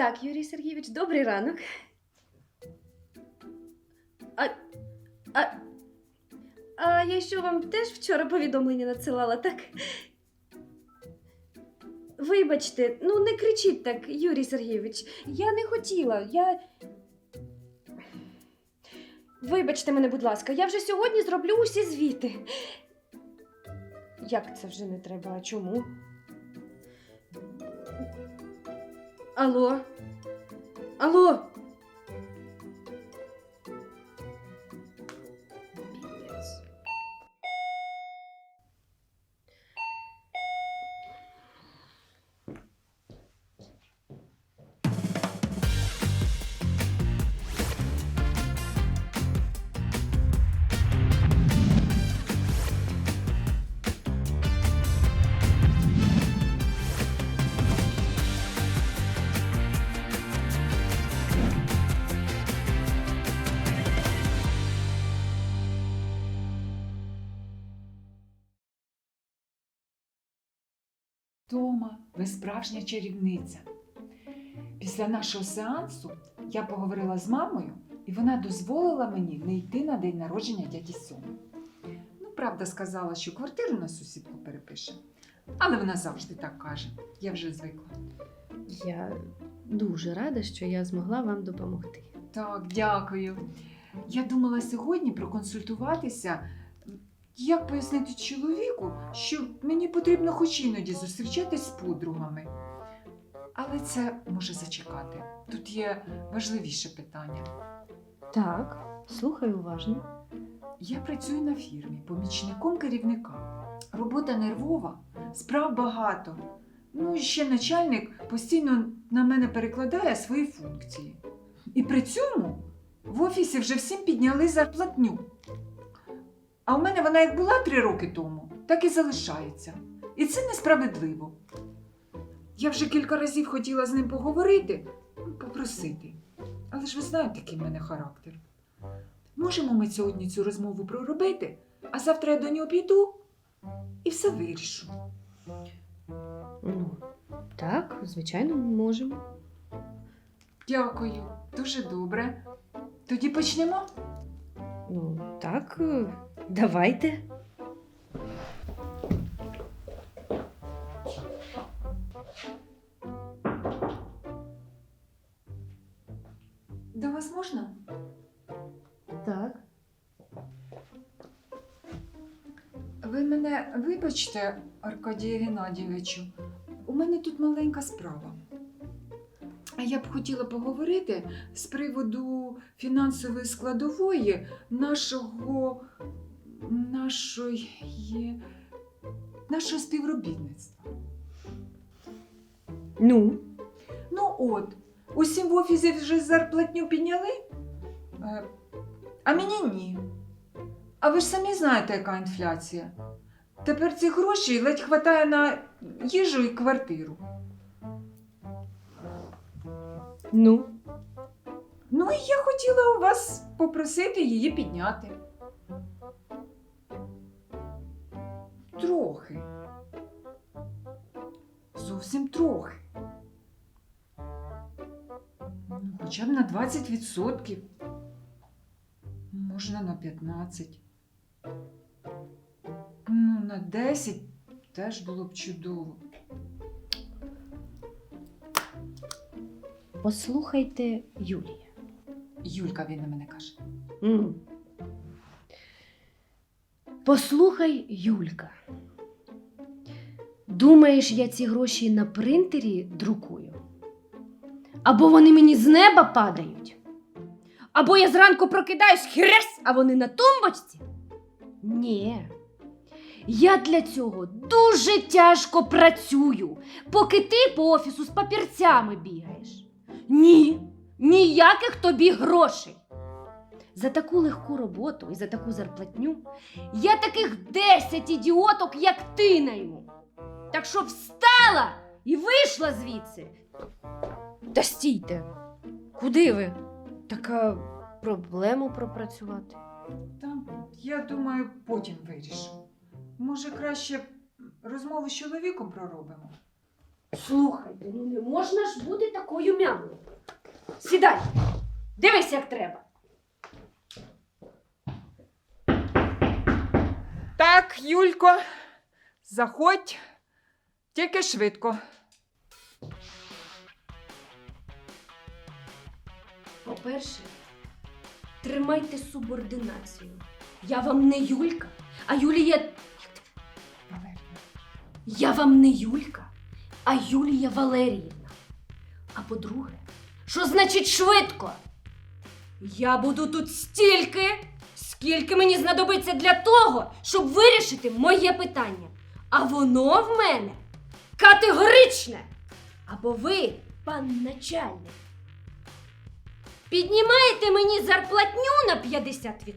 Так, Юрій Сергійович, добрий ранок. А, а, а я що вам теж вчора повідомлення надсилала, так? Вибачте, ну не кричіть так, Юрій Сергійович. Я не хотіла. Я. Вибачте мене, будь ласка, я вже сьогодні зроблю усі звіти. Як це вже не треба? А чому? Алло? Алло? Тома, ви справжня чарівниця. Після нашого сеансу я поговорила з мамою, і вона дозволила мені не йти на день народження дяді Соми. Ну, правда, сказала, що квартиру на сусідку перепише. Але вона завжди так каже. Я вже звикла. Я дуже рада, що я змогла вам допомогти. Так, дякую. Я думала сьогодні проконсультуватися, як пояснити чоловіку, що мені потрібно хоч іноді зустрічатись з подругами. Але це може зачекати. Тут є важливіше питання. Так, слухаю уважно. Я працюю на фірмі помічником керівника. Робота нервова, справ багато. Ну і ще начальник постійно на мене перекладає свої функції. І при цьому в офісі вже всім підняли зарплатню. А у мене вона як була три роки тому, так і залишається. І це несправедливо. Я вже кілька разів хотіла з ним поговорити, ну, попросити. Але ж ви знаєте, який в мене характер. Можемо ми сьогодні цю розмову проробити, а завтра я до нього піду і все вирішу. Ну, так, звичайно, можемо. Дякую, дуже добре. Тоді почнемо. Ну, так, е, давайте. До вас можна? Так. Ви мене вибачте, Аркадію Геннадійовичу, у мене тут маленька справа. А я б хотіла поговорити з приводу фінансової складової нашого, нашої, нашого співробітництва. Ну, Ну от, усім в офісі вже зарплатню підняли, е, а мені ні. А ви ж самі знаєте, яка інфляція. Тепер ці гроші ледь хватає на їжу і квартиру. ну. Ну і я хотіла у вас попросити її підняти. Трохи. Зовсім трохи. Ну, Хоча б на 20%. Можна на 15%. Ну, на 10 теж було б чудово. Послухайте Юлія. Юлька він на мене каже. М. Послухай, Юлька. Думаєш, я ці гроші на принтері друкую? Або вони мені з неба падають? Або я зранку прокидаюсь хрясь, а вони на тумбочці? Ні. Я для цього дуже тяжко працюю, поки ти по офісу з папірцями бігаєш. Ні, ніяких тобі грошей. За таку легку роботу і за таку зарплатню я таких 10 ідіоток, як ти найму. Так що встала і вийшла звідси. Та стійте. Куди ви? Така проблему пропрацювати. Там, я думаю, потім вирішу. Може, краще розмову з чоловіком проробимо? Слухайте, ну не можна ж бути такою мямою. Сідай, дивись, як треба. Так, Юлько, заходь, тільки швидко. По-перше, тримайте субординацію. Я вам не Юлька, а Юлія. Валерія. Я вам не Юлька, а Юлія Валеріївна. А по-друге, що значить швидко? Я буду тут стільки, скільки мені знадобиться для того, щоб вирішити моє питання. А воно в мене категоричне. Або ви, пан начальник, піднімаєте мені зарплатню на 50%,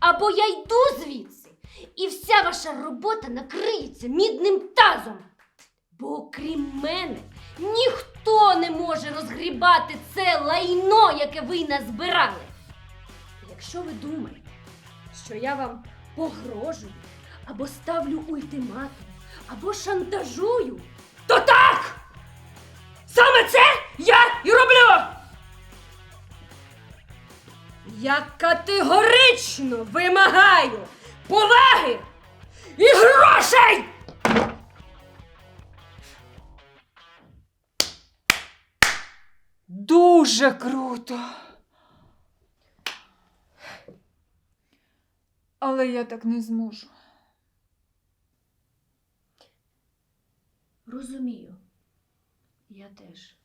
або я йду звідси, і вся ваша робота накриється мідним тазом. Бо окрім мене ніхто не може розгрібати це лайно, яке ви назбирали. Якщо ви думаєте, що я вам погрожую, або ставлю ультиматум, або шантажую, то так! Саме це я і роблю! Я категорично вимагаю поваги і грошей! Дуже круто. Але я так не зможу. Розумію. Я теж.